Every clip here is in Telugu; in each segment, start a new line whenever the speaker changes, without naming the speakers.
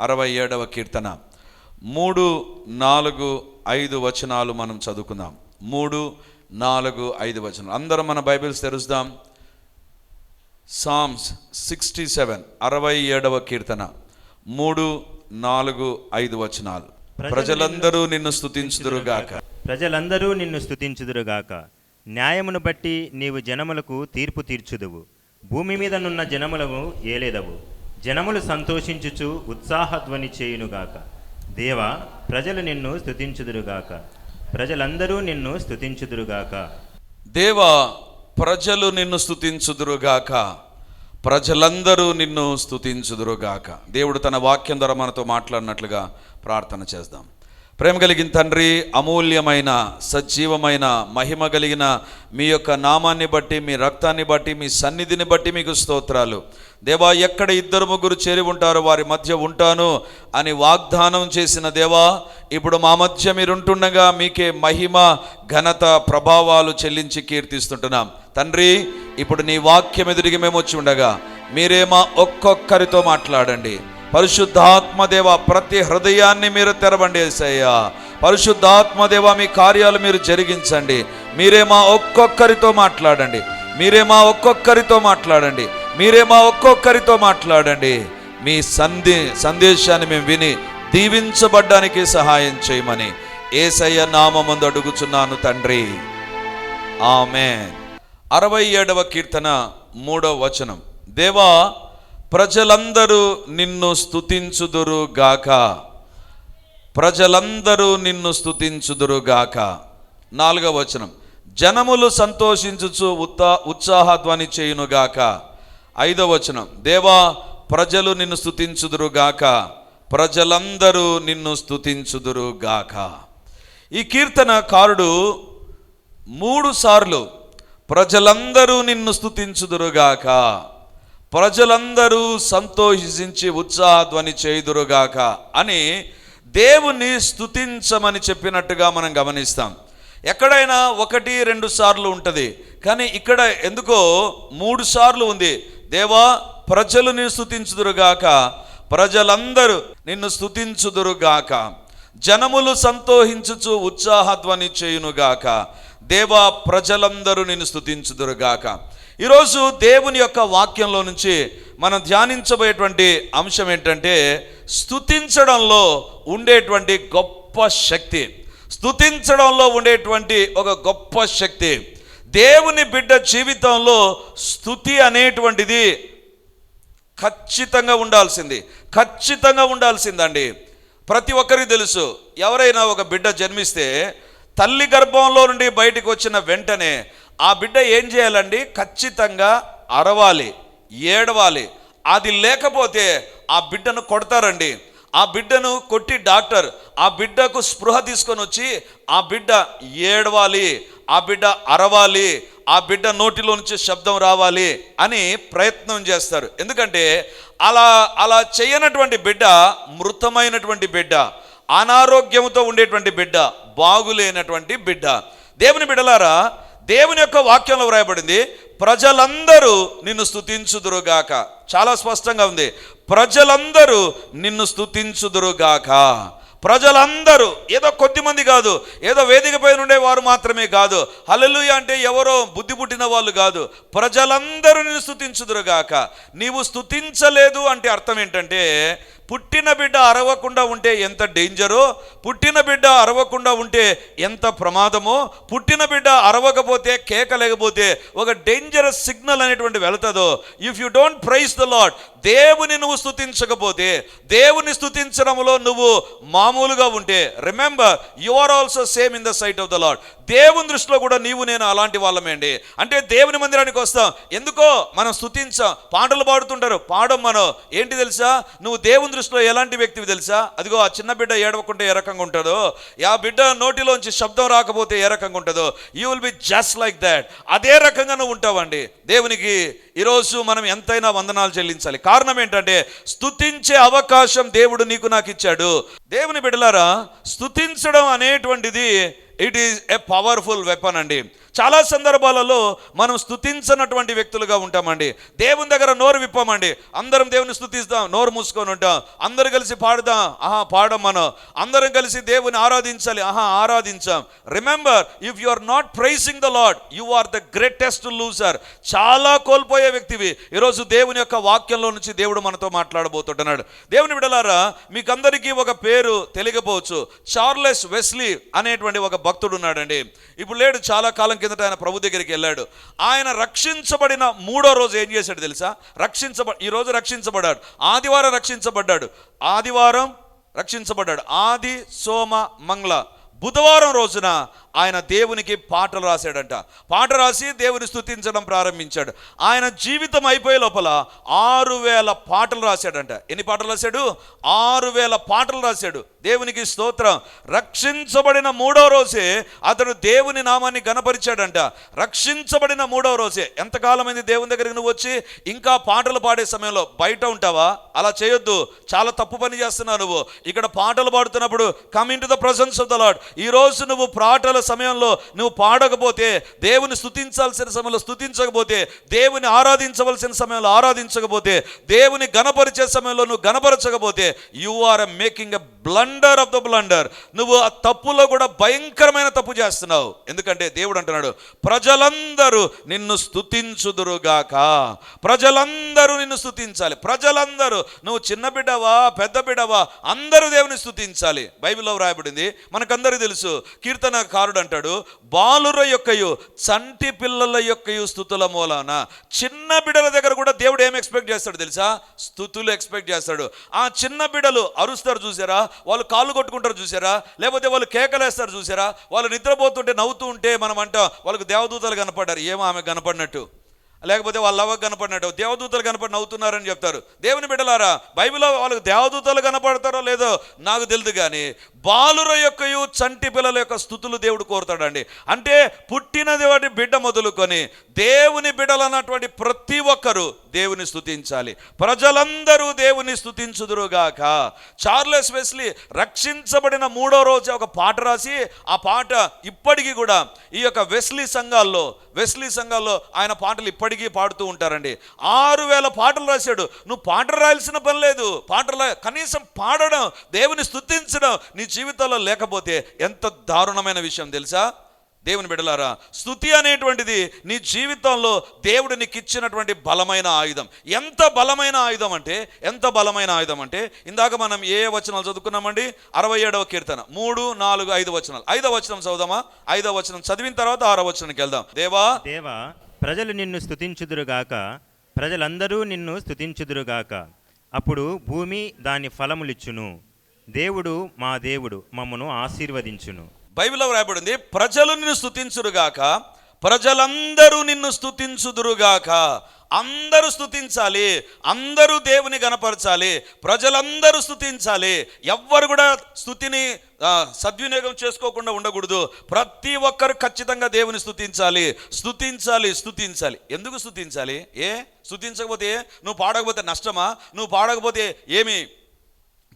అరవై ఏడవ కీర్తన. మూడు నాలుగు ఐదు వచనాలు మనం చదువుకుందాం. మూడు నాలుగు ఐదు వచనాలు. అందరం మన బైబిల్స్ తెరుస్తాం. సామ్స్ సిక్స్టీ సెవెన్ అరవై ఏడవ కీర్తన. మూడు నాలుగు ఐదు వచనాలు. ప్రజలందరూ నిన్ను స్తుతించుదురుగాక
ప్రజలందరూ నిన్ను స్తుతించుదురుగాక న్యాయమును బట్టి నీవు జనములకు తీర్పు తీర్చుదువు. భూమి మీద నున్న జనములను ఏలేదవు. జనములు సంతోషించుచు ఉత్సాహధ్వని చేయునుగాక. దేవా ప్రజలు నిన్ను స్థుతించుదురుగాక ప్రజలందరూ నిన్ను స్థుతించుదురుగాక
దేవా ప్రజలు నిన్ను స్థుతించుదురుగాక ప్రజలందరూ నిన్ను స్థుతించుదురుగాక దేవుడు తన వాక్యం ద్వారా మనతో మాట్లాడినట్లుగా ప్రార్థన చేద్దాం. ప్రేమ కలిగిన తండ్రి అమూల్యమైన సజీవమైన మహిమ కలిగిన మీ యొక్క నామాన్ని బట్టి మీ రక్తాన్ని బట్టి మీ సన్నిధిని బట్టి మీకు స్తోత్రాలు. దేవా ఎక్కడ ఇద్దరు ముగ్గురు చేరి ఉంటారో వారి మధ్య ఉంటాను అని వాగ్దానం చేసిన దేవా ఇప్పుడు మా మధ్య మీరుంటుండగా మీకే మహిమ ఘనత ప్రభావాలు చెల్లించి కీర్తిస్తుంటున్నాం. తండ్రి ఇప్పుడు నీ వాక్యం ఎదురికి మేము వచ్చి ఉండగా మీరేమా ఒక్కొక్కరితో మాట్లాడండి. పరిశుద్ధాత్మదేవ ప్రతి హృదయాన్ని మీరు తెరవండి ఏసయ్యా. పరిశుద్ధాత్మదేవ మీ కార్యాలు మీరు జరిగించండి. మీరే మా ఒక్కొక్కరితో మాట్లాడండి. మీరే మా ఒక్కొక్కరితో మాట్లాడండి. మీరే మా ఒక్కొక్కరితో మాట్లాడండి. మీ సంధి సందేశాన్ని మేము విని దీవించబడ్డానికి సహాయం చేయమని ఏసయ్య నామందు అడుగుచున్నాను తండ్రి. ఆమె అరవై ఏడవ కీర్తన మూడవ వచనం. దేవా ప్రజలందరూ నిన్ను స్థుతించుదురు గాక. ప్రజలందరూ నిన్ను స్థుతించుదురు గాక. నాలుగవ వచనం. జనములు సంతోషించుచు ఉత్తా ఉత్సాహధ్వని చేయునుగాక ఐదవ వచనం. దేవా ప్రజలు నిన్ను స్థుతించుదురు గాక. ప్రజలందరూ నిన్ను స్థుతించుదురు గాక. ఈ కీర్తన కారుడు మూడు సార్లు ప్రజలందరూ నిన్ను స్థుతించుదురుగాక ప్రజలందరూ సంతోషించి ఉత్సాహధ్వని చేయుదురుగాక అని దేవుని స్థుతించమని చెప్పినట్టుగా మనం గమనిస్తాం. ఎక్కడైనా ఒకటి రెండు సార్లు ఉంటుంది. కానీ ఇక్కడ ఎందుకో మూడు సార్లు ఉంది. దేవా ప్రజలు నిన్ను స్థుతించుదురుగాక ప్రజలందరూ నిన్ను స్థుతించుదురుగాక జనములు సంతోషించుచు ఉత్సాహధ్వని చేయునుగాక దేవా ప్రజలందరూ నిన్ను స్థుతించుదురుగాక ఈరోజు దేవుని యొక్క వాక్యంలో నుంచి మనం ధ్యానించబోయేటువంటి అంశం ఏంటంటే స్థుతించడంలో ఉండేటువంటి గొప్ప శక్తి. స్థుతించడంలో ఉండేటువంటి ఒక గొప్ప శక్తి. దేవుని బిడ్డ జీవితంలో స్థుతి అనేటువంటిది ఖచ్చితంగా ఉండాల్సింది. ఖచ్చితంగా ఉండాల్సిందండి. ప్రతి ఒక్కరికి తెలుసు ఎవరైనా ఒక బిడ్డ జన్మిస్తే తల్లి గర్భంలో నుండి బయటకు వచ్చిన వెంటనే ఆ బిడ్డ ఏం చేయాలండి? ఖచ్చితంగా అరవాలి ఏడవాలి. అది లేకపోతే ఆ బిడ్డను కొడతారండి. ఆ బిడ్డను కొట్టి డాక్టర్ ఆ బిడ్డకు స్పృహ తీసుకొని వచ్చి ఆ బిడ్డ ఏడవాలి ఆ బిడ్డ అరవాలి ఆ బిడ్డ నోటిలో నుంచి శబ్దం రావాలి అని ప్రయత్నం చేస్తారు. ఎందుకంటే అలా అలా చేయనటువంటి బిడ్డ మృతమైనటువంటి బిడ్డ అనారోగ్యంతో ఉండేటువంటి బిడ్డ బాగులేనటువంటి బిడ్డ. దేవుని బిడ్డలారా దేవుని యొక్క వాక్యంలో వ్రాయబడింది ప్రజలందరూ నిన్ను స్థుతించుదురుగాక చాలా స్పష్టంగా ఉంది ప్రజలందరూ నిన్ను స్థుతించుదురుగాక ప్రజలందరూ ఏదో కొద్దిమంది కాదు ఏదో వేదిక పైన ఉండే వారు మాత్రమే కాదు హలలుయ అంటే ఎవరో బుద్ధి పుట్టిన వాళ్ళు కాదు ప్రజలందరూ నిన్ను స్థుతించుదురుగాక నీవు స్థుతించలేదు అంటే అర్థం ఏంటంటే పుట్టిన బిడ్డ అరవకుండా ఉంటే ఎంత డేంజరో పుట్టిన బిడ్డ అరవకుండా ఉంటే ఎంత ప్రమాదమో పుట్టిన బిడ్డ అరవకపోతే కేక లేకపోతే ఒక డేంజరస్ సిగ్నల్ అనేటువంటి వెళుతుందో if you don't praise the Lord దేవుని నువ్వు స్థుతించకపోతే దేవుని స్థుతించడంలో నువ్వు మామూలుగా ఉంటే remember you are also same in the sight of the Lord దేవుని దృష్టిలో కూడా నీవు నేను అలాంటి వాళ్ళమేండి. అంటే దేవుని మందిరానికి వస్తాం. ఎందుకో మనం స్తుతించాం. పాటలు పాడుతుంటారు. పాడం మనం ఏంటి తెలుసా? నువ్వు దేవుని దృష్టిలో ఎలాంటి వ్యక్తివి తెలుసా? అదిగో ఆ చిన్న బిడ్డ ఏడవకుంటే ఏ రకంగా ఉంటుందో ఆ బిడ్డ నోటిలోంచి శబ్దం రాకపోతే ఏ రకంగా ఉంటుందో? You will be just like that అదే రకంగా నువ్వు ఉంటావండి. దేవునికి ఈరోజు మనం ఎంతైనా వందనాలు చెల్లించాలి. కారణం ఏంటంటే స్థుతించే అవకాశం దేవుడు నీకు నాకు ఇచ్చాడు. దేవుని బిడ్డలారా స్థుతించడం అనేటువంటిది it is a powerful weapon అండి. చాలా సందర్భాలలో మనం స్తుతించనటువంటి వ్యక్తులుగా ఉంటామండి. దేవుని దగ్గర నోరు విప్పమండి. అందరం దేవుని స్థుతిస్తాం నోరు మూసుకొని ఉంటాం. అందరూ కలిసి పాడదాం ఆహా పాడం మనం అందరం కలిసి దేవుని ఆరాధించాలి ఆహా ఆరాధించాం. Remember if you are not praising the Lord you are the greatest loser చాలా కోల్పోయే వ్యక్తివి. ఈరోజు దేవుని యొక్క వాక్యంలో నుంచి దేవుడు మనతో మాట్లాడబోతుంటున్నాడు దేవుని విడలారా మీకందరికీ ఒక పేరు తెలియకపోవచ్చు. చార్లెస్ వెస్లీ అనేటువంటి ఒక భక్తుడు ఉన్నాడండి. ఇప్పుడు లేడు చాలా కాలం కిందట ఆయన ప్రభు దగ్గరికి వెళ్ళాడు. ఆయన రక్షించబడిన మూడో రోజు ఏం చేశాడు తెలుసా? రక్షించబ ఈ రోజు రక్షించబడ్డాడు. ఆదివారం రక్షించబడ్డాడు. ఆదివారం రక్షించబడ్డాడు. ఆది సోమ మంగళ. బుధవారం రోజున ఆయన దేవునికి పాటలు రాశాడంట. పాట రాసి దేవుని స్థుతించడం ప్రారంభించాడు. ఆయన జీవితం అయిపోయే లోపల ఆరు వేల పాటలు రాశాడంట. ఎన్ని పాటలు రాశాడు? ఆరు వేల పాటలు రాశాడు. దేవునికి స్తోత్రం. రక్షించబడిన మూడో రోజే అతడు దేవుని నామాన్ని గణపరిచాడంట రక్షించబడిన మూడో రోజే. ఎంతకాలమైంది దేవుని దగ్గరికి నువ్వు వచ్చి? ఇంకా పాటలు పాడే సమయంలో బయట ఉంటావా? అలా చేయొద్దు. చాలా తప్పు పని చేస్తున్నావు నువ్వు. ఇక్కడ పాటలు పాడుతున్నప్పుడు coming to the presence of the Lord ఈ రోజు నువ్వు పాటలు సమయంలో నువ్వు పాడకపోతే దేవుని స్థుతించాల్సిన సమయంలో స్థుతించకపోతే దేవుని ఆరాధించవలసిన సమయంలో ఆరాధించకపోతే దేవుని గణపరిచే సమయంలో నువ్వు గణపరచకపోతే you are making a blunder of the blunder నువ్వు ఆ తప్పులో కూడా భయంకరమైన తప్పు చేస్తున్నావు. ఎందుకంటే దేవుడు అంటున్నాడు ప్రజలందరూ నిన్ను స్తుతించుదురుగాక ప్రజలందరూ నిన్ను స్థుతించాలి. ప్రజలందరూ నువ్వు చిన్న బిడ్డవా పెద్ద బిడ్డవా? అందరూ దేవుని స్థుతించాలి. బైబిల్లో వ్రాయబడింది మనకందరూ తెలుసు కుమారుడు అంటాడు బాలుర యొక్కయు చంటి పిల్లల యొక్కయు స్థుతుల మూలాన. చిన్న బిడల దగ్గర కూడా దేవుడు ఏం ఎక్స్పెక్ట్ చేస్తాడు తెలుసా? స్థుతులు ఎక్స్పెక్ట్ చేస్తాడు. ఆ చిన్న బిడలు అరుస్తారు చూసారా? వాళ్ళు కాళ్ళు కొట్టుకుంటారు చూసారా? లేకపోతే వాళ్ళు కేకలేస్తారు చూసారా? వాళ్ళు నిద్రపోతుంటే నవ్వుతూ ఉంటే మనం అంట వాళ్ళకు దేవదూతలు కనపడ్డారు ఏమో ఆమె కనపడినట్టు. లేకపోతే వాళ్ళ అవ్వకు కనపడినట్టు దేవదూతలు కనపడి నవ్వుతున్నారని చెప్తారు. దేవుని బిడ్డలారా బైబిల్లో వాళ్ళకి దేవదూతలు కనపడతారో లేదో నాకు తెలియదు కానీ బాలుర యొక్కయు చంటి పిల్లల యొక్క స్థుతులు దేవుడు కోరుతాడండి. అంటే పుట్టినది వాటి బిడ్డ మొదలుకొని దేవుని బిడ్డలు అన్నటువంటి ప్రతి ఒక్కరూ దేవుని స్థుతించాలి. ప్రజలందరూ దేవుని స్థుతించుదురుగాక. చార్లెస్ వెస్లీ రక్షించబడిన మూడో రోజు ఒక పాట రాసి ఆ పాట ఇప్పటికీ కూడా ఈ యొక్క వెస్లీ సంఘాల్లో వెస్లీ సంఘాల్లో ఆయన పాటలు ఇప్పటికీ పాడుతూ ఉంటారండి. ఆరు వేల పాటలు రాశాడు. నువ్వు పాటలు రాయాల్సిన పని లేదు. పాటలు కనీసం పాడడం దేవుని స్థుతించడం నీ జీవితంలో లేకపోతే ఎంత దారుణమైన విషయం తెలుసా? దేవుని బిడలారా స్థుతి అనేటువంటిది నీ జీవితంలో దేవుడు నీకు ఇచ్చినటువంటి బలమైన ఆయుధం. ఎంత బలమైన ఆయుధం అంటే ఎంత బలమైన ఆయుధం అంటే ఇందాక మనం ఏ వచనాలు చదువుకున్నామండి? అరవై ఏడవ కీర్తన. మూడు నాలుగు ఐదు వచనాలు. ఐదవ వచనం చదువుదామా? ఐదవ వచనం చదివిన తర్వాత ఆరో వచనానికి వెళ్దాం. దేవా
దేవా ప్రజలు నిన్ను స్థుతించుదురుగాక ప్రజలందరూ నిన్ను స్థుతించుదురుగాక అప్పుడు భూమి దాని ఫలములిచ్చును. దేవుడు మా దేవుడు మమ్మను ఆశీర్వదించును.
బైబిల్లో వ్రాయబడింది ప్రజలు నిన్ను స్థుతించురుగాక ప్రజలందరూ నిన్ను స్థుతించుదురుగాక అందరూ స్థుతించాలి అందరూ దేవుని గనపరచాలి ప్రజలందరూ స్థుతించాలి ఎవ్వరు కూడా స్థుతిని సద్వినియోగం చేసుకోకుండా ఉండకూడదు. ప్రతి ఒక్కరు ఖచ్చితంగా దేవుని స్థుతించాలి స్థుతించాలి స్థుతించాలి ఎందుకు స్థుతించాలి ఏ? స్థుతించకపోతే నువ్వు పాడకపోతే నష్టమా? నువ్వు పాడకపోతే ఏమి?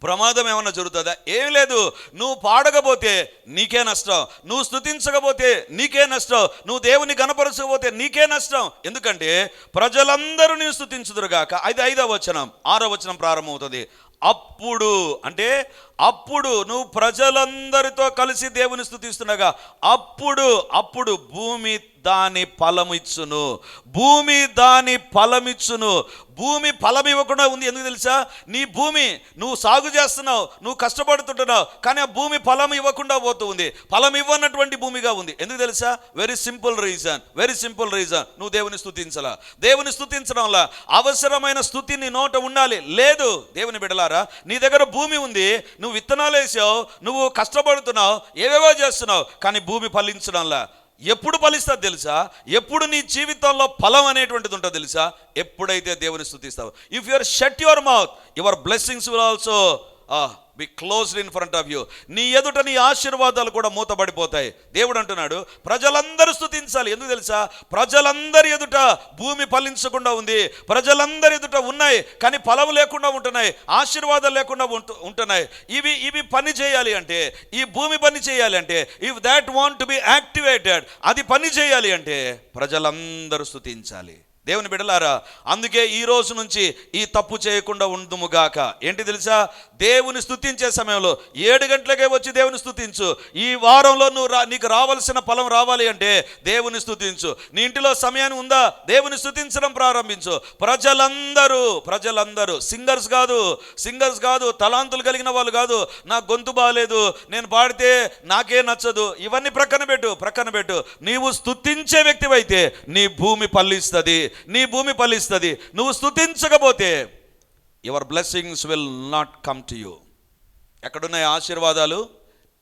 ప్రమాదం ఏమన్నా జరుగుతుందా? ఏం లేదు. నువ్వు పాడకపోతే నీకే నష్టం. నువ్వు స్తుతించకపోతే నీకే నష్టం. నువ్వు దేవుని గనపరచకపోతే నీకే నష్టం. ఎందుకంటే ప్రజలందరూ నేను స్థుతించుదురుగాక అది ఐదవ వచనం. ఆరో వచనం ప్రారంభమవుతుంది. అప్పుడు అంటే అప్పుడు నువ్వు ప్రజలందరితో కలిసి దేవుని స్థుతిస్తుండగా అప్పుడు అప్పుడు భూమి దాని ఫలమిచ్చును. భూమి దాని ఫలమిచ్చును. భూమి ఫలం ఇవ్వకుండా ఉంది ఎందుకు తెలుసా? నీ భూమి నువ్వు సాగు చేస్తున్నావు నువ్వు కష్టపడుతుంటున్నావు కానీ ఆ భూమి ఫలం ఇవ్వకుండా పోతూ ఉంది. ఫలం ఇవ్వనటువంటి భూమిగా ఉంది. ఎందుకు తెలుసా? Very simple reason very simple reason నువ్వు దేవుని స్థుతించాలా. దేవుని స్థుతించడం వల్ల అవసరమైన స్థుతి నీ నోట ఉండాలి. లేదు దేవుని బిడలారా నీ దగ్గర భూమి ఉంది నువ్వు విత్తనాలు వేసావు నువ్వు కష్టపడుతున్నావు ఏవేవో చేస్తున్నావు కానీ భూమి ఫలించడంలా. ఎప్పుడు ఫలిస్తుంది తెలుసా? ఎప్పుడు నీ జీవితంలో ఫలం అనేటువంటిది ఉంటుందో తెలుసా? ఎప్పుడైతే దేవుని స్థుతిస్తావు. If your shut your mouth your blessings will also be closed in front of you నీ ఎదుట నీ ఆశీర్వాదాలు కూడా మూతబడిపోతాయి. దేవుడు అంటున్నాడు ప్రజలందరూ స్థుతించాలి ఎందుకు తెలుసా? ప్రజలందరి ఎదుట భూమి ఫలించకుండా ఉంది. ప్రజలందరి ఎదుట ఉన్నాయి కానీ ఫలము లేకుండా ఉంటున్నాయి ఆశీర్వాదాలు లేకుండా ఉంటు- ఉంటున్నాయి. ఇవి ఇవి పని చేయాలి అంటే ఈ భూమి పని చేయాలి అంటే if that want to be activated అది పని చేయాలి అంటే ప్రజలందరూ స్థుతించాలి దేవుని బిడలారా అందుకే ఈ రోజు నుంచి ఈ తప్పు చేయకుండా ఉండుముగాక ఏంటి తెలుసా? దేవుని స్థుతించే సమయంలో ఏడు గంటలకే వచ్చి దేవుని స్థుతించు ఈ వారంలో నువ్వు రా నీకు రావాల్సిన ఫలం రావాలి అంటే దేవుని స్థుతించు నీ ఇంటిలో సమయాన్ని ఉందా? దేవుని స్థుతించడం ప్రారంభించు. ప్రజలందరూ ప్రజలందరూ సింగర్స్ కాదు సింగర్స్ కాదు తలాంతులు కలిగిన వాళ్ళు కాదు నా గొంతు బాగాలేదు నేను పాడితే నాకే నచ్చదు ఇవన్నీ ప్రక్కన పెట్టు ప్రక్కన పెట్టు. నీవు స్థుతించే వ్యక్తివైతే నీ భూమి పల్లిస్తుంది. నీ భూమి ఫలిస్తుంది నువ్వు స్తుతించకపోతే your blessings will not come to you ఎక్కడున్నాయి ఆశీర్వాదాలు?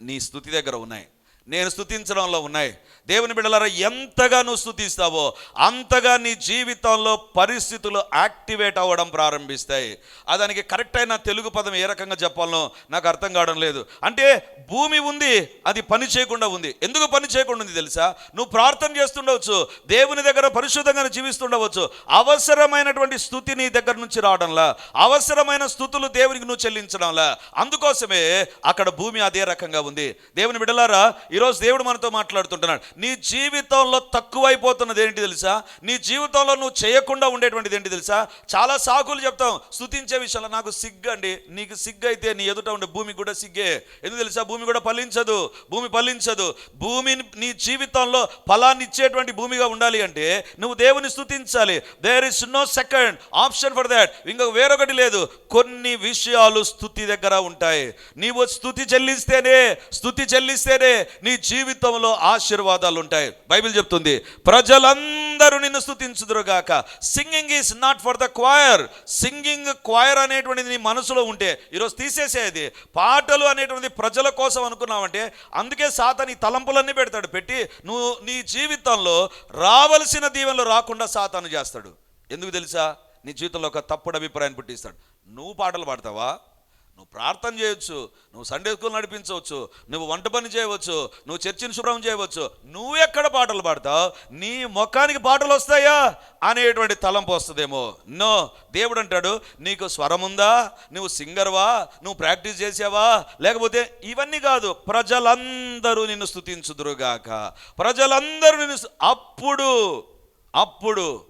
నీ స్థుతి దగ్గర ఉన్నాయి. నేను స్థుతించడంలో ఉన్నాయి. దేవుని బిడ్డలారా ఎంతగా నువ్వు స్థుతిస్తావో అంతగా నీ జీవితంలో పరిస్థితులు యాక్టివేట్ అవ్వడం ప్రారంభిస్తాయి. దానికి కరెక్ట్ అయిన తెలుగు పదం ఏ రకంగా చెప్పాలనో నాకు అర్థం కావడం లేదు. అంటే భూమి ఉంది అది పని చేయకుండా ఉంది. ఎందుకు పని చేయకుండా ఉంది తెలుసా? నువ్వు ప్రార్థన చేస్తుండవచ్చు దేవుని దగ్గర పరిశుద్ధంగా జీవిస్తుండవచ్చు. అవసరమైనటువంటి స్థుతి నీ దగ్గర నుంచి రావడంలా అవసరమైన స్థుతులు దేవునికి నువ్వు చెల్లించడంలా. అందుకోసమే అక్కడ భూమి అదే రకంగా ఉంది. దేవుని బిడలారా ఈరోజు దేవుడు మనతో మాట్లాడుతుంటున్నాడు. నీ జీవితంలో తక్కువైపోతున్నది ఏంటి తెలుసా? నీ జీవితంలో నువ్వు చేయకుండా ఉండేటువంటిది ఏంటి తెలుసా? చాలా సాకులు చెప్తాం. స్థుతించే విషయంలో నాకు సిగ్గు అండి నీకు సిగ్గు అయితే నీ ఎదుట ఉండే భూమి కూడా సిగ్గే. ఎందుకు తెలుసా? భూమి కూడా ఫలించదు. భూమి ఫలించదు. భూమిని నీ జీవితంలో ఫలాన్ని ఇచ్చేటువంటి భూమిగా ఉండాలి అంటే నువ్వు దేవుని స్థుతించాలి there is no second option for that ఇంకొక వేరొకటి లేదు. కొన్ని విషయాలు స్థుతి దగ్గర ఉంటాయి. నీవు స్థుతి చెల్లిస్తేనే స్థుతి చెల్లిస్తేనే నీ జీవితంలో ఆశీర్వాదాలు ఉంటాయి. బైబిల్ చెప్తుంది ప్రజలందరూ నిన్ను స్థుతించుదురుగాక singing is not for the choir singing choir అనేటువంటిది నీ మనసులో ఉంటే ఈరోజు తీసేసేది. పాటలు అనేటువంటిది ప్రజల కోసం అనుకున్నావంటే అందుకే సాత నీ తలంపులన్నీ పెడతాడు. పెట్టి నువ్వు నీ జీవితంలో రావలసిన దీవెనలు రాకుండా సాతాను చేస్తాడు. ఎందుకు తెలుసా? నీ జీవితంలో ఒక తప్పుడు అభిప్రాయం పుట్టిస్తాడు. నువ్వు పాటలు పాడతావా? నువ్వు ప్రార్థన చేయొచ్చు నువ్వు సండే స్కూల్ నడిపించవచ్చు నువ్వు వంట పని చేయవచ్చు నువ్వు చర్చిని శుభ్రం చేయవచ్చు నువ్వు ఎక్కడ పాటలు పాడతావు? నీ ముఖానికి పాటలు వస్తాయా? అనేటువంటి తలంపు వస్తుందేమో. నో దేవుడు అంటాడు నీకు స్వరం ఉందా? నువ్వు సింగర్వా నువ్వు ప్రాక్టీస్ చేసావా? లేకపోతే ఇవన్నీ కాదు ప్రజలందరూ నిన్ను స్థుతించుదురుగాక ప్రజలందరూ నిన్ను అప్పుడు అప్పుడు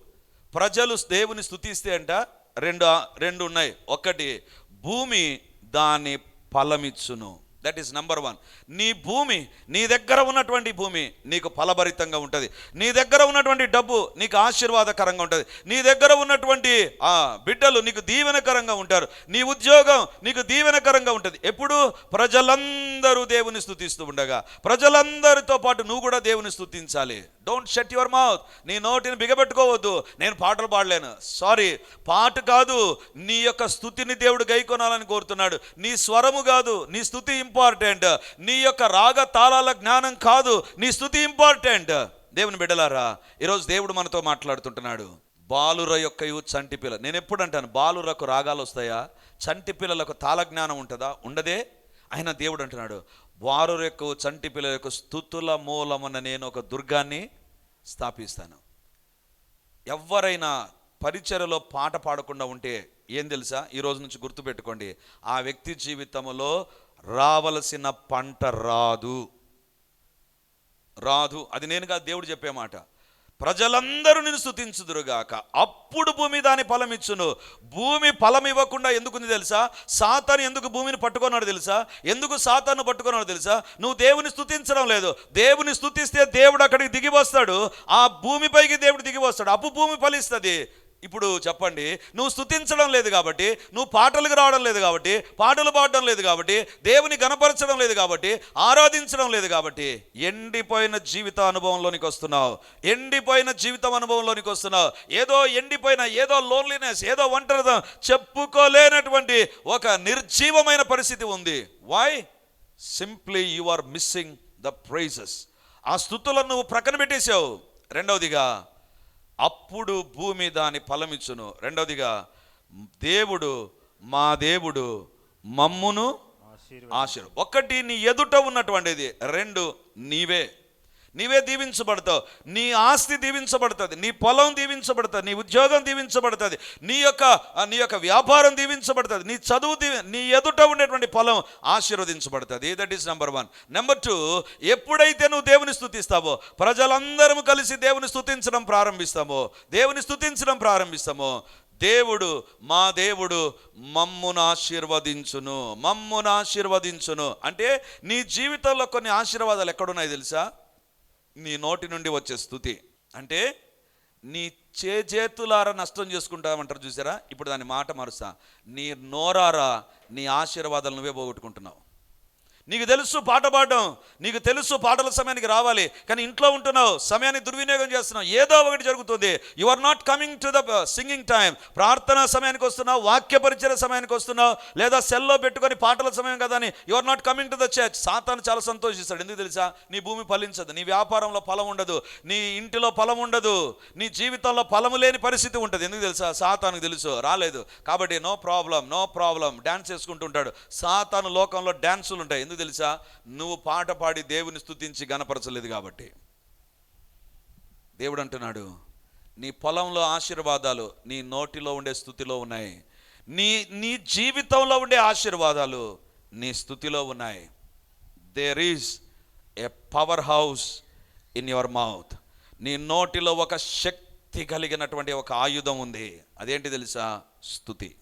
ప్రజలు దేవుని స్తుతిస్తే అంట రెండు రెండు ఉన్నాయి. ఒకటి భూమి దాని ఫలమిచ్చును. దట్ ఈస్ నంబర్ వన్ నీ భూమి నీ దగ్గర ఉన్నటువంటి భూమి నీకు ఫలభరితంగా ఉంటుంది. నీ దగ్గర ఉన్నటువంటి డబ్బు నీకు ఆశీర్వాదకరంగా ఉంటుంది. నీ దగ్గర ఉన్నటువంటి ఆ బిడ్డలు నీకు దీవెనకరంగా ఉంటారు. నీ ఉద్యోగం నీకు దీవెనకరంగా ఉంటుంది. ఎప్పుడు ప్రజలందరూ దేవుని స్థుతిస్తూ ఉండగా ప్రజలందరితో పాటు నువ్వు కూడా దేవుని స్థుతించాలి. డోంట్ షట్ యువర్ మౌత్ నీ నోటిని బిగబెట్టుకోవద్దు. నేను పాటలు పాడలేను. సారీ పాట కాదు. నీ యొక్క స్థుతిని దేవుడు గైకొనాలని కోరుతున్నాడు. నీ స్వరము కాదు. నీ స్థుతి ఇంపార్టెంట్. నీ యొక్క రాగ తాళాల జ్ఞానం కాదు నీ స్థుతి ఇంపార్టెంట్. దేవుని బిడ్డలారా ఈరోజు దేవుడు మనతో మాట్లాడుతుంటున్నాడు. బాలుర యొక్క చంటి పిల్ల. నేను ఎప్పుడు అంటాను బాలురకు రాగాలు వస్తాయా? చంటి పిల్లలకు తాళజ్ఞానం ఉంటుందా? ఉండదే. ఆయన దేవుడు అంటున్నాడు వారు యొక్క చంటి పిల్లల యొక్క స్థుతుల మూలమున నేను ఒక దుర్గాన్ని స్థాపిస్తాను. ఎవరైనా పరిచయలో పాట పాడకుండా ఉంటే ఏం తెలుసా? ఈ రోజు నుంచి గుర్తుపెట్టుకోండి. ఆ వ్యక్తి జీవితంలో రావలసిన పంట రాదు. రాదు. అది నేను కాదు దేవుడు చెప్పే మాట. ప్రజలందరూ నిన్ను స్థుతించుదురుగాక అప్పుడు భూమి దాని ఫలం ఇచ్చును భూమి ఫలం ఇవ్వకుండా ఎందుకుంది తెలుసా? సాతాను ఎందుకు భూమిని పట్టుకున్నాడు తెలుసా? ఎందుకు సాతాను పట్టుకున్నాడు తెలుసా? నువ్వు దేవుని స్థుతించడం లేదు. దేవుని స్థుతిస్తే దేవుడు అక్కడికి దిగి వస్తాడు. ఆ భూమిపైకి దేవుడు దిగి వస్తాడు. అప్పు భూమి ఫలిస్తుంది. ఇప్పుడు చెప్పండి నువ్వు స్థుతించడం లేదు కాబట్టి నువ్వు పాటలకు రావడం లేదు కాబట్టి పాటలు పాడడం లేదు కాబట్టి దేవుని గనపరచడం లేదు కాబట్టి ఆరాధించడం లేదు కాబట్టి ఎండిపోయిన జీవిత అనుభవంలోనికి వస్తున్నావు. ఎండిపోయిన జీవితం అనుభవంలోనికి వస్తున్నావు. ఏదో ఎండిపోయిన ఏదో లోన్లీనెస్ ఏదో ఒంటరిదం చెప్పుకోలేనటువంటి ఒక నిర్జీవమైన పరిస్థితి ఉంది. Why simply you are missing the praises ఆ స్థుతులను నువ్వు ప్రక్కన పెట్టేశావు. రెండవదిగా అప్పుడు భూమి దాని ఫలమిచ్చును రెండవదిగా దేవుడు మా దేవుడు మమ్మును
ఆశీర్వదించు.
ఆశీర్ ఒకటి నీ ఎదుట ఉన్నటువంటిది రెండు నీవే నీవే దీవించబడతావు. నీ ఆస్తి దీవించబడుతుంది. నీ పొలం దీవించబడుతుంది. నీ ఉద్యోగం దీవించబడుతుంది. నీ యొక్క నీ యొక్క వ్యాపారం దీవించబడుతుంది. నీ చదువు దీవి నీ ఎదుట ఉండేటువంటి పొలం ఆశీర్వదించబడుతుంది. That is number one number two ఎప్పుడైతే నువ్వు దేవుని స్థుతిస్తావో ప్రజలందరం కలిసి దేవుని స్థుతించడం ప్రారంభిస్తామో దేవుని స్థుతించడం ప్రారంభిస్తామో దేవుడు మా దేవుడు మమ్మును ఆశీర్వదించును. మమ్మును ఆశీర్వదించును. అంటే నీ జీవితంలో కొన్ని ఆశీర్వాదాలు ఎక్కడున్నాయి తెలుసా? నీ నోటి నుండి వచ్చే స్థుతి. అంటే నీ చేజేతులారా నష్టం చేసుకుంటామంటారు చూసారా? ఇప్పుడు దాని మాట మరుసా నీ నోరారా నీ ఆశీర్వాదాలు నువ్వే పోగొట్టుకుంటున్నావు. నీకు తెలుసు పాట పాడడం నీకు తెలుసు పాటల సమయానికి రావాలి కానీ ఇంట్లో ఉంటున్నావు సమయాన్ని దుర్వినియోగం చేస్తున్నావు ఏదో ఒకటి జరుగుతుంది. You are not coming to the singing time ప్రార్థనా సమయానికి వస్తున్నావు వాక్య పరిచయ సమయానికి వస్తున్నావు లేదా సెల్లో పెట్టుకొని పాటల సమయం కదా అని. You are not coming to the church సాతాను చాలా సంతోషిస్తాడు. ఎందుకు తెలుసా? నీ భూమి ఫలించదు నీ వ్యాపారంలో ఫలం ఉండదు నీ ఇంటిలో ఫలం ఉండదు నీ జీవితంలో ఫలము లేని పరిస్థితి ఉంటుంది. ఎందుకు తెలుసా? సాతానికి తెలుసు రాలేదు. కాబట్టి no problem no problem dance చేసుకుంటుంటాడు సాతాను లోకంలో డ్యాన్సులు ఉంటాయి. ఎందుకు తెలుసా? నువ్వు పాట పాడి దేవుని స్థుతించి గనపరచలేదు కాబట్టి. దేవుడు అంటున్నాడు నీ పొలంలో ఆశీర్వాదాలు నీ నోటిలో ఉండే స్థుతిలో ఉన్నాయి. నీ నీ జీవితంలో ఉండే ఆశీర్వాదాలు నీ స్థుతిలో ఉన్నాయి. There is a power house in your mouth నీ నోటిలో ఒక శక్తి కలిగినటువంటి ఒక ఆయుధం ఉంది. అదేంటి తెలుసా? స్థుతి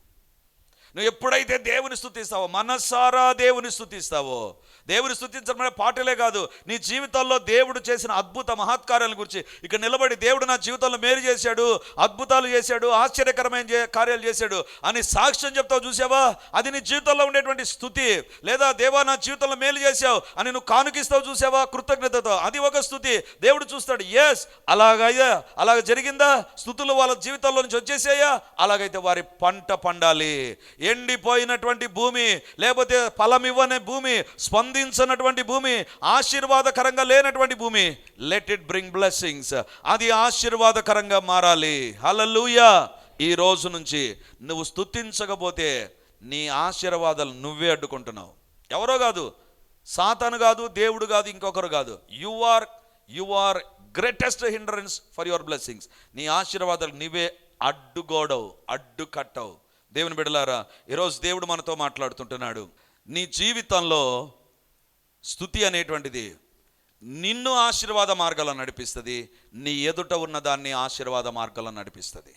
నువ్వు ఎప్పుడైతే దేవుని స్థుతిస్తావో మనసారా దేవుని స్థుతిస్తావో దేవుని స్థుతించడం పాటలే కాదు నీ జీవితంలో దేవుడు చేసిన అద్భుత మహత్కార్యాల గురించి ఇక్కడ నిలబడి దేవుడు నా జీవితంలో మేలు చేశాడు అద్భుతాలు చేశాడు ఆశ్చర్యకరమైన కార్యాలు చేశాడు అని సాక్ష్యం చెప్తావు చూసావా? అది నీ జీవితంలో ఉండేటువంటి స్థుతి. లేదా దేవా నా జీవితంలో మేలు చేశావు అని నువ్వు కానుకిస్తావు చూసావా? కృతజ్ఞతతో. అది ఒక స్థుతి. దేవుడు చూస్తాడు ఎస్ అలాగయ్యా అలాగ జరిగిందా? స్థుతులు వాళ్ళ జీవితంలో నుంచి వచ్చేసాయా? అలాగైతే వారి పంట పండాలి. ఎండిపోయినటువంటి భూమి లేకపోతే ఫలమివ్వని భూమి స్పందించినటువంటి భూమి ఆశీర్వాదకరంగా లేనటువంటి భూమి లెట్ ఇట్ బ్రింగ్ బ్లెస్సింగ్స్ అది ఆశీర్వాదకరంగా మారాలి. హల్లెలూయా ఈ రోజు నుంచి నువ్వు స్తుతించకపోతే నీ ఆశీర్వాదాలు నువ్వే అడ్డుకుంటున్నావు. ఎవరో కాదు సాతాను కాదు దేవుడు కాదు ఇంకొకరు కాదు. You are you are greatest hindrance for your blessings నీ ఆశీర్వాదాలు నీవే అడ్డుగోడవు అడ్డు కట్టవు దేవుని బిడలారా ఈరోజు దేవుడు మనతో మాట్లాడుతుంటున్నాడు. నీ జీవితంలో స్థుతి అనేటువంటిది నిన్ను ఆశీర్వాద మార్గాలను నడిపిస్తుంది నీ ఎదుట ఉన్న దాన్ని ఆశీర్వాద మార్గాలను నడిపిస్తుంది.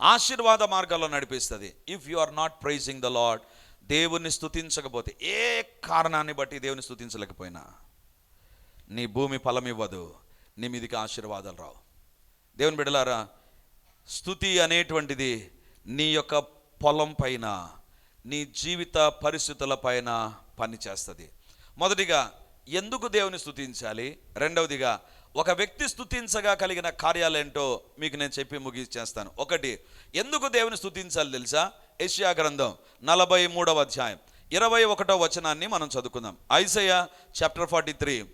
ఆశీర్వాద మార్గాల్లో నడిపిస్తుంది. If you are not praising the Lord దేవుణ్ణి స్థుతించకపోతే ఏ కారణాన్ని బట్టి దేవుని స్థుతించలేకపోయినా నీ భూమి ఫలం ఇవ్వదు నీ మీదికి ఆశీర్వాదాలు రావు. దేవుని బిడలారా స్థుతి అనేటువంటిది నీ యొక్క పొలం పైన నీ జీవిత పరిస్థితుల పైన పనిచేస్తుంది మొదటిగా ఎందుకు దేవుని స్థుతించాలి రెండవదిగా ఒక వ్యక్తి స్థుతించగా కలిగిన కార్యాలేంటో మీకు నేను చెప్పి ముగించేస్తాను. ఒకటి ఎందుకు దేవుని స్థుతించాలి తెలుసా? ఏషియా గ్రంథం నలభై మూడవ అధ్యాయం ఇరవై ఒకటో వచనాన్ని మనం చదువుకుందాం. Isaiah chapter forty three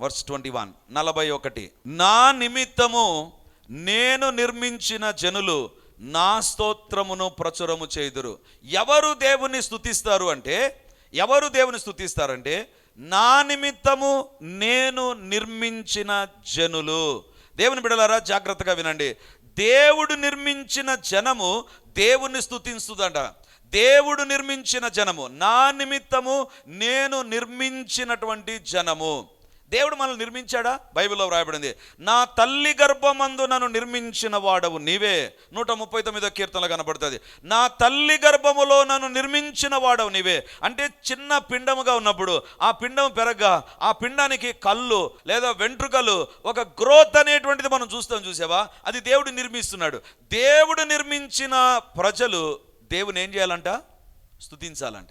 verse twenty one నలభై ఒకటి నా నిమిత్తము నేను నిర్మించిన జనులు నా స్తోత్రమును ప్రచురము చేదురు ఎవరు దేవుని స్థుతిస్తారు అంటే ఎవరు దేవుని స్థుతిస్తారంటే నా నిమిత్తము నేను నిర్మించిన జనులు. దేవుని బిడలారా జాగ్రత్తగా వినండి. దేవుడు నిర్మించిన జనము దేవుని స్థుతిస్తుందంట దేవుడు నిర్మించిన జనము నా నిమిత్తము నేను నిర్మించినటువంటి జనము. దేవుడు మనల్ని నిర్మించాడా? బైబిల్లో వ్రాయబడింది. నా తల్లి గర్భమందు నన్ను నిర్మించిన వాడవు నీవే. నూట ముప్పై తొమ్మిదో కీర్తనలో కనబడుతుంది. నా తల్లి గర్భములో నన్ను నిర్మించిన వాడవు నీవే. అంటే చిన్న పిండముగా ఉన్నప్పుడు ఆ పిండం పెరగ్గా ఆ పిండానికి కళ్ళు లేదా వెంట్రుకలు ఒక గ్రోత్ అనేటువంటిది మనం చూస్తాం చూసావా? అది దేవుడు నిర్మిస్తున్నాడు. దేవుడు నిర్మించిన ప్రజలు దేవుని ఏం చేయాలంట? స్తుతించాలంట.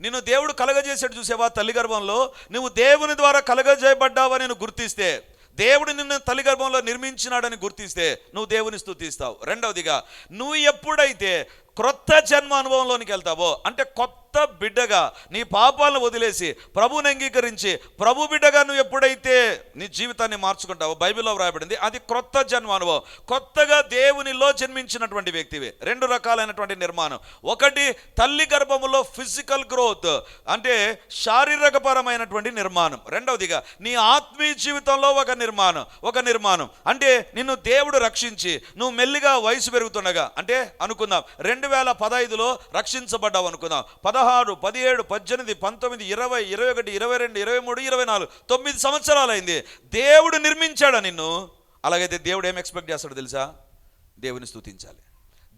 నిన్ను దేవుడు కలగజేసాడు చూసేవా తల్లి గర్భంలో? నువ్వు దేవుని ద్వారా కలగజేయబడ్డావని నేను గుర్తిస్తే దేవుడు నిన్ను తల్లి గర్భంలో నిర్మించినాడని గుర్తిస్తే నువ్వు దేవుని స్థుతిస్తావు. రెండవదిగా నువ్వు ఎప్పుడైతే క్రొత్త జన్మ అనుభవంలోనికి వెళ్తావో అంటే కొత్త బిడ్డగా నీ పాపాలను వదిలేసి ప్రభువుని అంగీకరించి ప్రభు బిడ్డగా నువ్వు ఎప్పుడైతే నీ జీవితాన్ని మార్చుకుంటావో బైబిల్లో వ్రాయబడింది అది క్రొత్త జన్మ అనుభవం. కొత్తగా దేవునిలో జన్మించినటువంటి వ్యక్తివి. రెండు రకాలైనటువంటి నిర్మాణం. ఒకటి తల్లి గర్భములో ఫిజికల్ గ్రోత్ అంటే శారీరకపరమైనటువంటి నిర్మాణం. రెండవదిగా నీ ఆత్మీయ జీవితంలో ఒక నిర్మాణం ఒక నిర్మాణం. అంటే నిన్ను దేవుడు రక్షించి నువ్వు మెల్లిగా వయసు పెరుగుతుండగా అంటే అనుకుందాం రెండు వేల పదహైదులో రక్షించబడ్డావు అనుకుందాం. పదహారు పదిహేడు పద్దెనిమిది పంతొమ్మిది ఇరవై ఇరవై ఒకటి ఇరవై రెండు ఇరవై మూడు ఇరవై నాలుగు తొమ్మిది సంవత్సరాలు అయింది దేవుడు నిర్మించాడా నిన్ను? అలాగైతే దేవుడు ఏం ఎక్స్పెక్ట్ చేస్తాడు తెలుసా? దేవుని స్థుతించాలి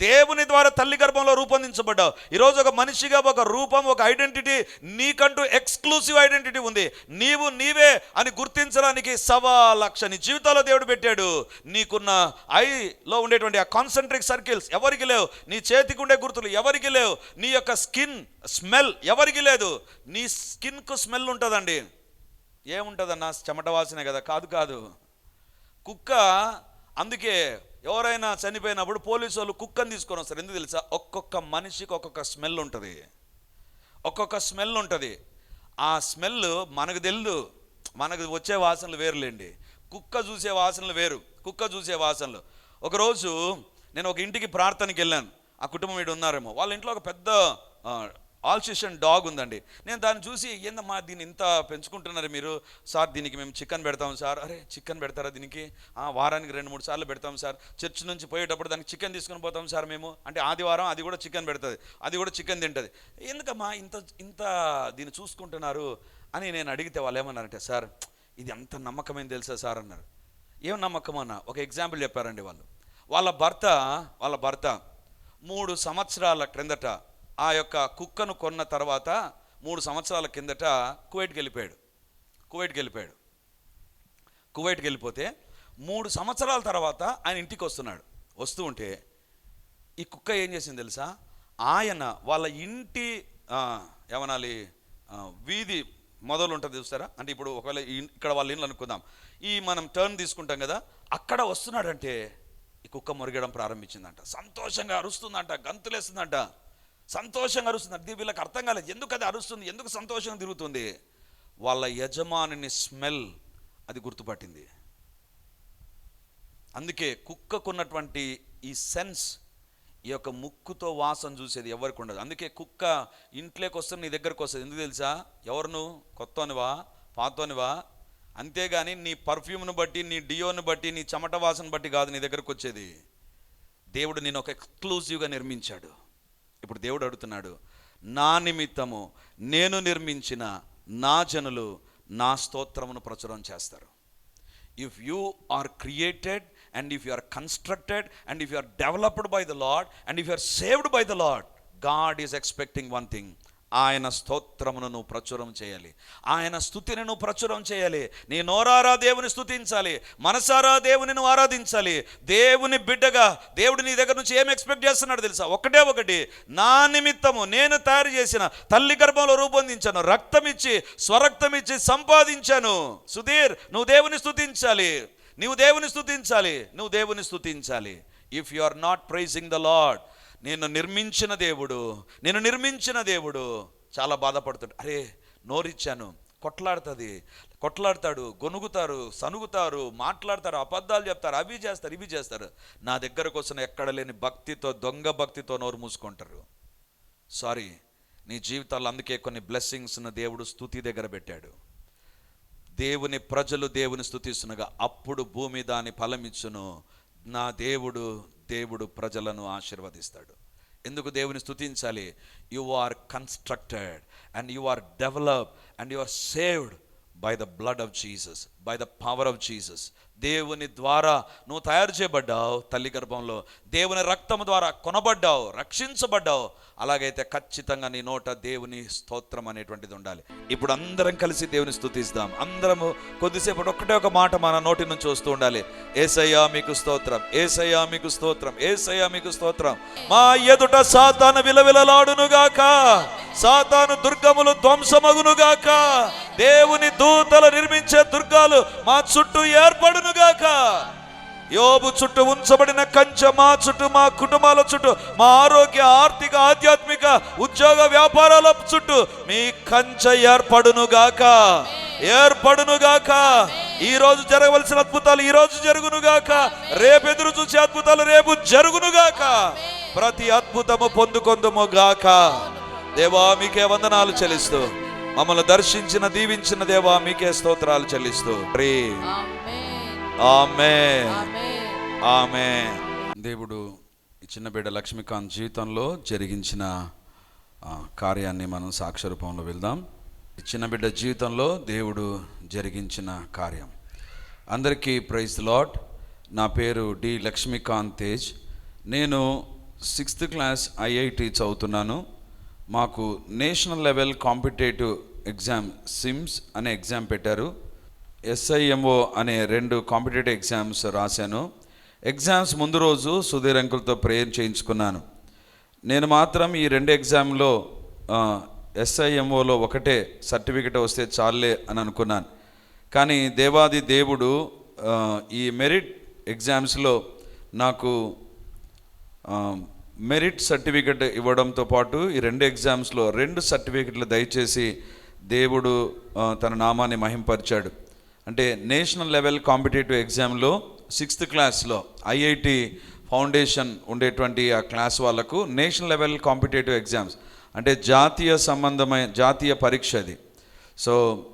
దేవుని ద్వారా తల్లి గర్భంలో రూపొందించబడ్డావు. ఈరోజు ఒక మనిషిగా ఒక రూపం ఒక ఐడెంటిటీ నీకంటూ ఎక్స్క్లూసివ్ ఐడెంటిటీ ఉంది. నీవు నీవే అని గుర్తించడానికి సవా లక్ష నీ జీవితాల్లో దేవుడు పెట్టాడు. నీకున్న ఐలో ఉండేటువంటి ఆ కాన్సన్ట్రిక్ సర్కిల్స్ ఎవరికి లేవు? నీ చేతికి ఉండే గుర్తులు ఎవరికి లేవు? నీ యొక్క స్కిన్ స్మెల్ ఎవరికి లేదు? నీ స్కిన్కు స్మెల్ ఉంటుందండి. ఏముంటుందన్న? చెమట వాసనే కదా. కాదు కాదు. కుక్క అందుకే ఎవరైనా చనిపోయినప్పుడు పోలీసు వాళ్ళు కుక్కని తీసుకొని వస్తారు. ఎందుకు తెలుసా? ఒక్కొక్క మనిషికి ఒక్కొక్క స్మెల్ ఉంటుంది. ఒక్కొక్క స్మెల్ ఉంటుంది. ఆ స్మెల్ మనకు తెలియదు మనకు వచ్చే వాసనలు వేరులేండి. కుక్క చూసే వాసనలు వేరు. కుక్క చూసే వాసనలు. ఒకరోజు నేను ఒక ఇంటికి ప్రార్థనకి వెళ్ళాను. ఆ కుటుంబం ఇటు ఉన్నారేమో. వాళ్ళ ఇంట్లో ఒక పెద్ద ఆల్సిషన్ డాగ్ ఉందండి. నేను దాన్ని చూసి ఏందమ్మా దీన్ని ఇంత పెంచుకుంటున్నారు మీరు? సార్ దీనికి మేము చికెన్ పెడతాం సార్. అరే చికెన్ పెడతారా దీనికి? ఆ, వారానికి రెండు మూడు సార్లు పెడతాం సార్. చర్చ్ నుంచి పోయేటప్పుడు దానికి చికెన్ తీసుకొని పోతాం సార్ మేము. అంటే ఆదివారం అది కూడా చికెన్ పెడుతుంది. అది కూడా చికెన్ తింటుంది. ఎందుకమ్మా ఇంత ఇంత దీన్ని చూసుకుంటున్నారు? అని నేను అడిగితే వాళ్ళు ఏమన్నారంటే సార్ ఇది అంత నమ్మకమైన తెలుసా సార్? అన్నారు. ఏం నమ్మకం అన్న? ఒక ఎగ్జాంపుల్ చెప్పారండి వాళ్ళు. వాళ్ళ భర్త వాళ్ళ భర్త మూడు సంవత్సరాల క్రిందట ఆ యొక్క కుక్కను కొన్న తర్వాత మూడు సంవత్సరాల కిందట కువైట్కి వెళ్ళిపోయాడు. కువైట్కి వెళ్ళిపోయాడు. కువైట్కి వెళ్ళిపోతే మూడు సంవత్సరాల తర్వాత ఆయన ఇంటికి వస్తున్నాడు. వస్తూ ఉంటే ఈ కుక్క ఏం చేసింది తెలుసా? ఆయన వాళ్ళ ఇంటి ఏమనాలి వీధి మొదలు ఉంటుంది చూస్తారా? అంటే ఇప్పుడు ఒకవేళ ఇక్కడ వాళ్ళ ఇల్లు అనుకుందాం. ఈ మనం టర్న్ తీసుకుంటాం కదా అక్కడ వస్తున్నాడంటే ఈ కుక్క మురిగడం ప్రారంభించిందంట. సంతోషంగా అరుస్తుందంట గంతులేస్తుందంట. సంతోషంగా అరుస్తుంది. ఇది వీళ్ళకి అర్థం కాలేదు. ఎందుకు అది అరుస్తుంది? ఎందుకు సంతోషంగా తిరుగుతుంది? వాళ్ళ యజమానిని స్మెల్ అది గుర్తుపట్టింది. అందుకే కుక్కకున్నటువంటి ఈ సెన్స్ ఈ యొక్క ముక్కుతో వాసన చూసేది ఎవరికి ఉండదు. అందుకే కుక్క ఇంట్లోకి వస్తే నీ దగ్గరకు వస్తుంది. ఎందుకు తెలుసా? ఎవరు నువ్వు కొత్తనివా? పాతోనివా? అంతేగాని నీ పర్ఫ్యూమ్ను బట్టి నీ డియోని బట్టి నీ చెమట వాసన బట్టి కాదు నీ దగ్గరకు వచ్చేది. దేవుడు నేను ఒక ఎక్స్క్లూజివ్గా నిర్మించాడు. ఇప్పుడు దేవుడు అడుగుతున్నాడు నా నిమిత్తము నేను నిర్మించిన నా జనులు నా స్తోత్రమును ప్రచురం చేస్తారు. If you are created and if you are constructed and if you are developed by the Lord and if you are saved by the Lord God is expecting one thing ఆయన స్తోత్రమును నువ్వు ప్రచురం చేయాలి. ఆయన స్థుతిని నువ్వు ప్రచురం చేయాలి. నీ నోరారా దేవుని స్థుతించాలి. మనసారా దేవుని నువ్వు ఆరాధించాలి. దేవుని బిడ్డగా దేవుడు నీ దగ్గర నుంచి ఏం ఎక్స్పెక్ట్ చేస్తున్నాడు తెలుసా? ఒకటే ఒకటి నా నిమిత్తము నేను తయారు చేసిన తల్లి గర్భంలో రూపొందించాను. రక్తం ఇచ్చి స్వరక్తం ఇచ్చి సంపాదించాను. సుధీర్ నువ్వు దేవుని స్థుతించాలి. నువ్వు దేవుని స్థుతించాలి. నువ్వు దేవుని స్థుతించాలి. If you are not praising the Lord నేను నిర్మించిన దేవుడు నేను నిర్మించిన దేవుడు చాలా బాధపడుతాడు అరే నోరిచ్చాను కొట్లాడుతుంది కొట్లాడతాడు గొనుగుతారు సనుగుతారు మాట్లాడతారు అబద్ధాలు చెప్తారు అవి చేస్తారు ఇవి చేస్తారు. నా దగ్గరకు వచ్చిన ఎక్కడ లేని భక్తితో దొంగ భక్తితో నోరు మూసుకుంటారు. సారీ నీ జీవితాల్లో అందుకే కొన్ని బ్లెస్సింగ్స్ను దేవుడు స్థుతి దగ్గర పెట్టాడు. దేవుని ప్రజలు దేవుని స్థుతిస్తున్నగా అప్పుడు భూమి దాని ఫలమిచ్చును. నా దేవుడు దేవుడు ప్రజలను ఆశీర్వదిస్తాడు. ఎందుకు దేవుని స్థుతించాలి you are constructed and you are develop and you are saved by the blood of Jesus by the power of Jesus దేవుని ద్వారా నువ్వు తయారు చేయబడ్డావు తల్లి గర్భంలో. దేవుని రక్తము ద్వారా కొనబడ్డావు రక్షించబడ్డావు. అలాగైతే ఖచ్చితంగా నీ నోట దేవుని స్తోత్రం అనేటువంటిది ఉండాలి. ఇప్పుడు అందరం కలిసి దేవుని స్థుతిస్తాం అందరము కొద్దిసేపు ఒక్కటే ఒక మాట మన నోటి నుంచి వస్తూ ఉండాలి. ఏసయ్యా మీకు స్తోత్రం ఏసయ్యా మీకు స్తోత్రం ఏసయ్యా మీకు స్తోత్రం. మా ఎదుట సాతాను విలవిలలాడునుగాక. సాతాను దుర్గములు ధ్వంసమగునుగాక. దేవుని దూతలు నిర్మించే దుర్గాలు మా చుట్టూ ఏర్పడునుగాక. యోబు చుట్టూ ఉంచబడిన కంచె మా చుట్టూ మా కుటుంబాల చుట్టూ మా ఆరోగ్య ఆర్థిక ఆధ్యాత్మిక ఉద్యోగ వ్యాపారాల చుట్టూ మీ కంచె ఏర్పడును గాక ఏర్పడును గాక ఈ రోజు జరగవలసిన అద్భుతాలు ఈ రోజు జరుగును గాక రేపు ఎదురు చూసే అద్భుతాలు రేపు జరుగును గాక ప్రతి అద్భుతము పొందుకొందుము గాక దేవా మీకే వందనాలు చెల్లిస్తూ మమ్మల్ని దర్శించిన దీవించిన దేవా మీకే స్తోత్రాలు చెల్లిస్తూ. ప్రే ఆమె ఆమె దేవుడు ఈ చిన్న బిడ్డ లక్ష్మీకాంత్ జీవితంలో జరిగించిన కార్యాన్ని మనం సాక్షరూపంలో వెళ్దాం. ఈ చిన్న బిడ్డ జీవితంలో దేవుడు జరిగించిన కార్యం. అందరికీ ప్రైజ్ లాట్ నా పేరు డి లక్ష్మీకాంత్ తేజ్ నేను సిక్స్త్ క్లాస్ ఐఐటి చదువుతున్నాను. మాకు national level competitive exam SIMS అనే ఎగ్జామ్ పెట్టారు. ఎస్ఐఎంఓ అనే రెండు కాంపిటేటివ్ ఎగ్జామ్స్ రాశాను. ఎగ్జామ్స్ ముందు రోజు సుధీర్ అంకుల్తో ప్రేయర్ చేయించుకున్నాను. నేను మాత్రం ఈ రెండు ఎగ్జామ్లో ఎస్ఐఎంఓలో ఒకటే సర్టిఫికెట్ వస్తే చాలే అని అనుకున్నాను. కానీ దేవాది దేవుడు ఈ మెరిట్ ఎగ్జామ్స్లో నాకు మెరిట్ సర్టిఫికెట్ ఇవ్వడంతో పాటు ఈ రెండు ఎగ్జామ్స్లో రెండు సర్టిఫికెట్లు దయచేసి దేవుడు తన నామాన్ని మహింపరిచాడు. అంటే నేషనల్ లెవెల్ కాంపిటేటివ్ ఎగ్జామ్లో సిక్స్త్ క్లాస్లో ఐఐటి ఫౌండేషన్ ఉండేటువంటి ఆ క్లాస్ వాళ్ళకు నేషనల్ లెవెల్ కాంపిటేటివ్ ఎగ్జామ్స్. అంటే జాతీయ సంబంధమైన జాతీయ పరీక్ష అది. సో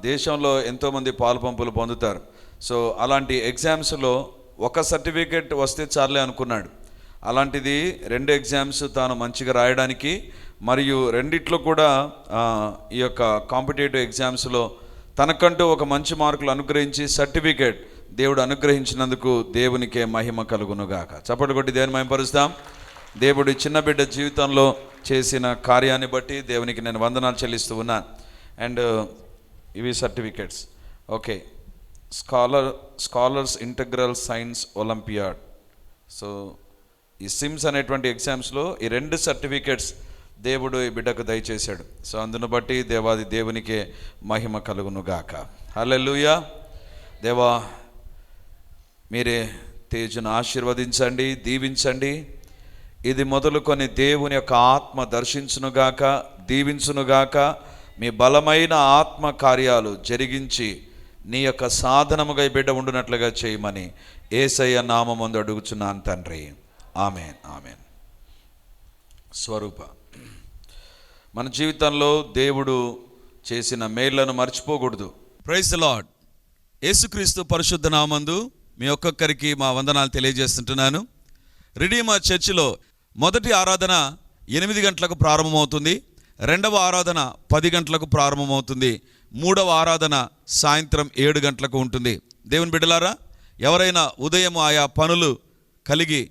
దేశంలో ఎంతోమంది పాలు పంపులు పొందుతారు. సో అలాంటి ఎగ్జామ్స్లో ఒక సర్టిఫికేట్ వస్తే చాలే అనుకున్నాడు. అలాంటిది రెండు ఎగ్జామ్స్ తాను మంచిగా రాయడానికి మరియు రెండిట్లో కూడా ఈ యొక్క కాంపిటేటివ్ ఎగ్జామ్స్లో తనకంటూ ఒక మంచి మార్కులు అనుగ్రహించి సర్టిఫికేట్ దేవుడు అనుగ్రహించినందుకు దేవునికే మహిమ కలుగునుగాక. చప్పటి కొట్టి దేవుని మహిమపరుస్తాం. దేవుడి చిన్న బిడ్డ జీవితంలో చేసిన కార్యాన్ని బట్టి దేవునికి నేను వందనాలు చెల్లిస్తూ ఉన్నాను అండ్ ఇవి certificates. Okay. Scholar scholars integral science olympiad. So ఈ సిమ్స్ అనేటువంటి ఎగ్జామ్స్లో ఈ రెండు సర్టిఫికేట్స్ దేవుడు ఈ బిడ్డకు దయచేశాడు. సో అందును బట్టి దేవాది దేవునికే మహిమ కలుగును గాక దేవా మీరే తేజును ఆశీర్వదించండి దీవించండి. ఇది మొదలుకొని దేవుని యొక్క ఆత్మ దర్శించునుగాక దీవించునుగాక మీ బలమైన ఆత్మ కార్యాలు జరిగించి నీ యొక్క సాధనముగా ఈ బిడ్డ ఉండునట్లుగా చేయమని ఏసయ్య నామమందు అడుగుచున్నాను తండ్రి. Amen amen. స్వరూప. మన జీవితంలో దేవుడు చేసిన మేళ్ళను మర్చిపోకూడదు. ప్రైజ్ లాడ్ యేసుక్రీస్తు పరిశుద్ధ నామందు మీ ఒక్కొక్కరికి మా వందనాలు తెలియజేస్తుంటున్నాను. రిడీమా చర్చిలో మొదటి ఆరాధన ఎనిమిది గంటలకు ప్రారంభమవుతుంది. రెండవ ఆరాధన పది గంటలకు ప్రారంభమవుతుంది. మూడవ ఆరాధన సాయంత్రం ఏడు గంటలకు ఉంటుంది. దేవుని బిడ్డలారా ఎవరైనా ఉదయం ఆయా పనులు కలిగి